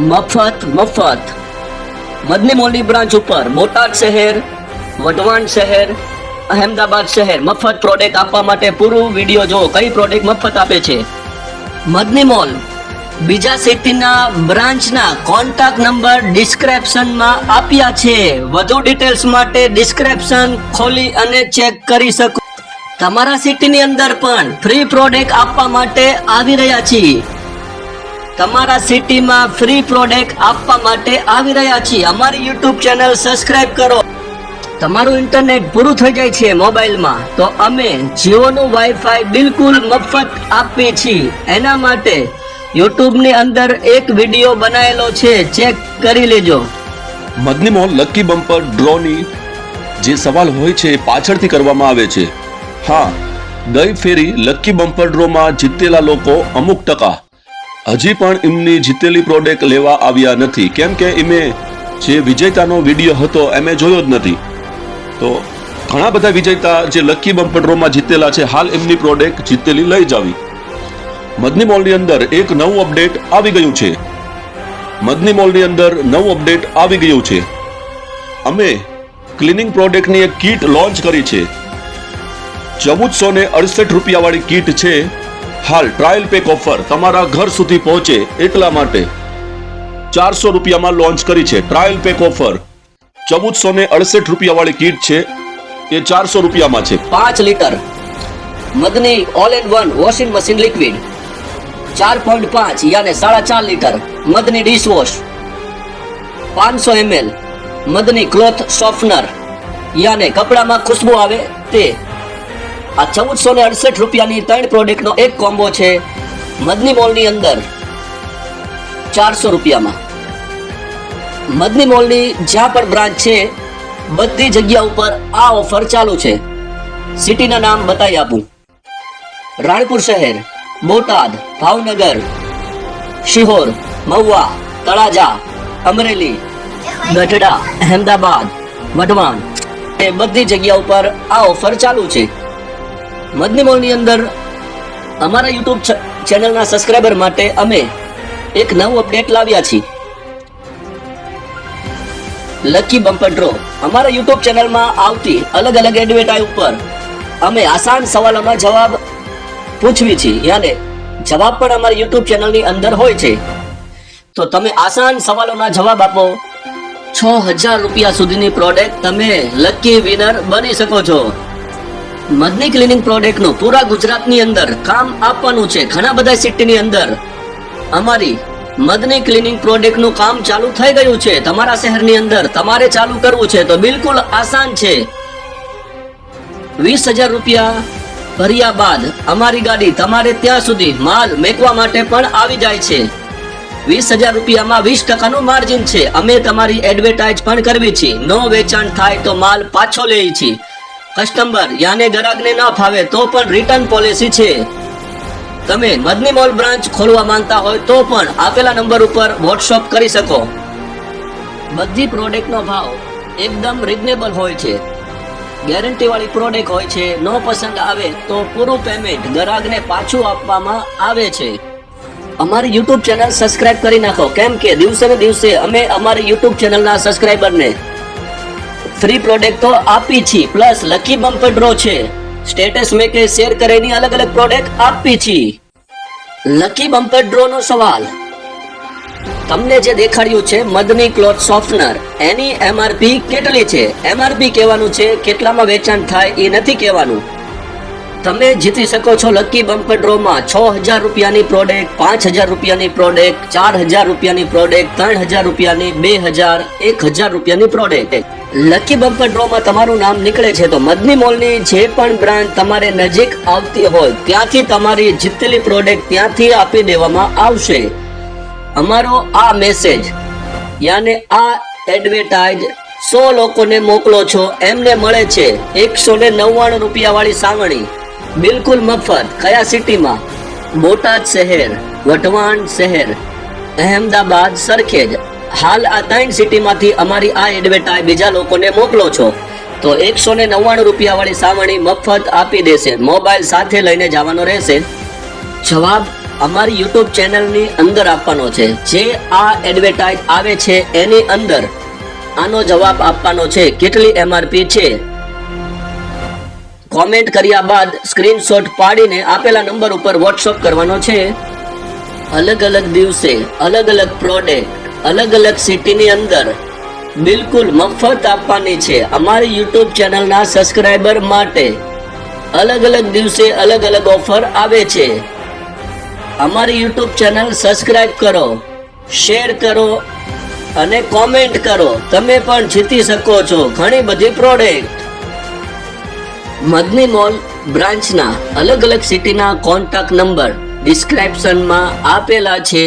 મફત મફત. મદની મોલી બ્રાન્ચ ઉપર બોટાદ શહેર, વઢવાણ શહેર, અહેમદાબાદ શહેર. મફત પ્રોડક્ટ આપવા માટે પૂરું વીડિયો જો કઈ પ્રોડક્ટ મફત આપે છે? મદની મોલ બીજા સિટીના બ્રાન્ચના કોન્ટેક્ટ નંબર ડિસ્ક્રિપ્શનમાં આપ્યા છે. વધુ ડિટેલ્સ માટે ડિસ્ક્રિપ્શન ખોલી અને ચેક કરી શકો. તમારા સિટીની અંદર પણ ફ્રી પ્રોડક્ટ આપવા માટે આવી રહ્યા છીએ. તમારા સિટીમાં ફ્રી પ્રોડક્ટ આપવા માટે આવી રહ્યા છીએ. અમારી યુટ્યુબ ચેનલ સબસ્ક્રાઇબ કરો. તમારું ઇન્ટરનેટ પૂરું થઈ જાય છે મોબાઈલમાં. તો અમે જીઓનું વાઈફાઈ બિલકુલ મફત આપીએ છીએ. એના માટે યુટ્યુબની અંદર એક વીડિયો બનાવેલો છે, ચેક કરી લેજો. મદની લકી બમ્પર, ડ્રોની જે સવાલ હોય છે પાછળથી કરવામાં આવે છે. હા ગઈ ફેરી લકી બમ્પર ડ્રોમાં જીતેલા લોકો અમુક ટકા. હજી પણ એમની જીતેલી પ્રોડક્ટ લેવા આવ્યા નથી. કેમ કે એમે જે વિજેતાનો વીડિયો હતો, એમે જોયો જ નથી. તો ઘણા બધા વિજેતા જે લકી બમ્પર જીતેલા છે, હાલ એમની પ્રોડક્ટ જીતેલી લઈ જાવી મદની મોલની અંદર એક નવું અપડેટ આવી ગયું છે. મદની મોલની અંદર નવું અપડેટ આવી ગયું છે. અમે ક્લિનિંગ પ્રોડક્ટની એક કીટ લોન્ચ કરી છે. ચૌદસો ને અડસઠ રૂપિયાવાળી કીટ છે. હાલ ટ્રાયલ પેક ઓફર તમારા ઘર સુધી પહોંચે એટલા માટે. ચારસો રૂપિયામાં લોન્ચ કરી છે ટ્રાયલ પેક ઓફર. ચૌદસો ને અડસઠ રૂપિયાવાળી કીટ છે. એ ચારસો રૂપિયામાં છે. પાંચ litre. Madni all in one washing machine liquid ચાર પોઈન્ટ પાંચ યાને સાડા ચાર લીટર. મદની ડિશવોશ પાંચસો એમએલ મદની ક્લોથ સોફનર યાને કપડામાં ખુશ્બુ આવે તે આ ચૌદસો ને અડસઠ રૂપિયાની ત્રણ પ્રોડક્ટનો એક કોમ્બો છે મદની મોલની અંદર ચારસો રૂપિયામાં. મદની મોલની જ્યાં પણ બ્રાન્ચ છે, બધી જગ્યા ઉપર આ ઓફર ચાલુ છે. સિટીના નામ બતાવી આપું. રાણપુર શહેર, બોટાદ, ભાવનગર, શિહોર, મહુવા, તળાજા, અમરેલી, ગઢડા, અહેમદાબાદ, વઢવાણ. એ બધી જગ્યા ઉપર આ ઓફર ચાલુ છે. મદની મોલની અંદર અમારા યુટ્યુબ ચેનલના સબસ્ક્રાઈબર માટે અમે એક નવું અપડેટ લાવ્યા છીએ. લકી બમ્પર ડ્રો અમારા યુટ્યુબ ચેનલમાં આવતી અલગ અલગ એડવર્ટાઇઝ ઉપર અમે આસાન સવાલોના જવાબ પૂછવી છીએ. યાને જવાબ પણ અમારી યુટ્યુબ ચેનલની અંદર હોય છે. તો તમે આસાન સવાલોના જવાબ આપો. છ હજાર રૂપિયા સુધીની પ્રોડક્ટ તમે લકી વિનર બની શકો છો. મદની ક્લિનિંગ પ્રોડક્ટનું પૂરા ગુજરાતની અંદર કામ આપવાનું છે. ઘણા બધા સિટીની અંદર. અમારી મદની ક્લિનિંગ પ્રોડક્ટનું કામ ચાલુ થઈ ગયું છે. તમારા શહેરની અંદર તમારે ચાલુ કરવું છે તો બિલકુલ આસાન છે. વીસ હજાર રૂપિયા ભર્યા બાદ અમારી ગાડી તમારે ત્યાં સુધી માલ મેકવા માટે પણ આવી જાય છે. વીસ હજાર રૂપિયામાં વીસ ટકાનું માર્જિન છે. અમે તમારી એડવર્ટાઇઝ પણ કરવી છે. નો વેચાણ થાય તો માલ પાછો લઈએ છીએ કસ્ટમર, યાને ગ્રાહકને ન ફાવે તો પણ રિટર્ન પોલિસી છે. તમે મદની મોલ બ્રાન્ચ ખોલવા માંગતા હોય તો પણ આપેલા નંબર ઉપર વોટ્સઅપ કરી શકો. બધી પ્રોડક્ટનો ભાવ એકદમ રિઝનેબલ હોય છે. ગેરંટીવાળી પ્રોડક્ટ હોય છે, નો પસંદ આવે તો પૂરું પેમેન્ટ ગ્રાહકને પાછું આપવામાં આવે છે. અમારી યુટ્યુબ ચેનલ સબસ્ક્રાઇબ કરી નાખો. કેમ કે દિવસે ને દિવસે અમે અમારી યુટ્યુબ ચેનલના સબસ્ક્રાઇબરને ફ્રી પ્રોડક્ટ તો આપી છી પ્લસ લકી બમ્પર ડ્રો છે. સ્ટેટસ મેં કે શેર કરેની અલગ અલગ પ્રોડક્ટ આપી છી. લકી બમ્પર ડ્રો નો સવાલ. તમને જે દેખાડ્યું છે મદની ક્લોથ સોફ્ટનર એની એમઆરપી કેટલી છે? એમઆરપી કહેવાનું છે, કેટલામાં વેચાણ થાય એ નથી કહેવાનું. તમે જીતી શકો છો લકી બમ્પર ડ્રોમાં છ હજાર રૂપિયાની પ્રોડક્ટ પાંચ હજાર રૂપિયાની પ્રોડક્ટ ચાર હજાર રૂપિયાની પ્રોડક્ટ ત્રણ હજાર રૂપિયાની, બે હજાર, એક હજાર રૂપિયાની પ્રોડક્ટ લકી બમ્પર ડ્રોમાં તમારું નામ નીકળે છે તો મદની મોલની જે પણ બ્રાન્ડ તમારે નજીક આવતી હોય, ત્યાંથી તમારી જીતેલી પ્રોડક્ટ ત્યાંથી આપી દેવામાં આવશે. અમારો આ મેસેજ યાને આ એડવર્ટાઇઝ સો લોકોને મોકલો છો, એમને મળે છે એકસો ને નવ્વાણું રૂપિયા વાળી સાવણી બિલકુલ મફત, કયા સિટીમાં? બોટાદ શહેર, વઢવાણ શહેર, અહેમદાબાદ સરખેજ. હાલ આ ત્રણ સિટીમાંથી અમારી આ એડવર્ટાઇઝ બીજા લોકોને મોકલો છો. તો એકસો ને નવ્વાણું રૂપિયાવાળી સાવણી મફત આપી દેશે. મોબાઈલ સાથે લઈને જવાનો રહેશે. જવાબ અમારી યુટ્યુબ ચેનલની અંદર આપવાનો છે. જે આ એડવર્ટાઇઝ આવે છે એની અંદર. આનો જવાબ આપવાનો છે, કેટલી એમઆરપી છે? કોમેન્ટ કર્યા બાદ સ્ક્રીનશોટ પાડીને આપેલા નંબર ઉપર વોટ્સઅપ કરવાનો છે. અલગ અલગ દિવસે અલગ અલગ પ્રોડક્ટ અલગ અલગ સિટીની અંદર બિલકુલ મફત આપવાની છે. અમારી યુટ્યુબ ચેનલના સબસ્ક્રાઇબર માટે અલગ અલગ દિવસે અલગ અલગ ઓફર આવે છે. અમારી યુટ્યુબ ચેનલ સબસ્ક્રાઈબ કરો શેર કરો અને કોમેન્ટ કરો. તમે પણ જીતી શકો છો ઘણી બધી પ્રોડક્ટ મદની મોલ બ્રાન્ચના અલગ અલગ સિટીના કોન્ટેક્ટ નંબર ડિસ્ક્રિપ્શનમાં આપેલા છે.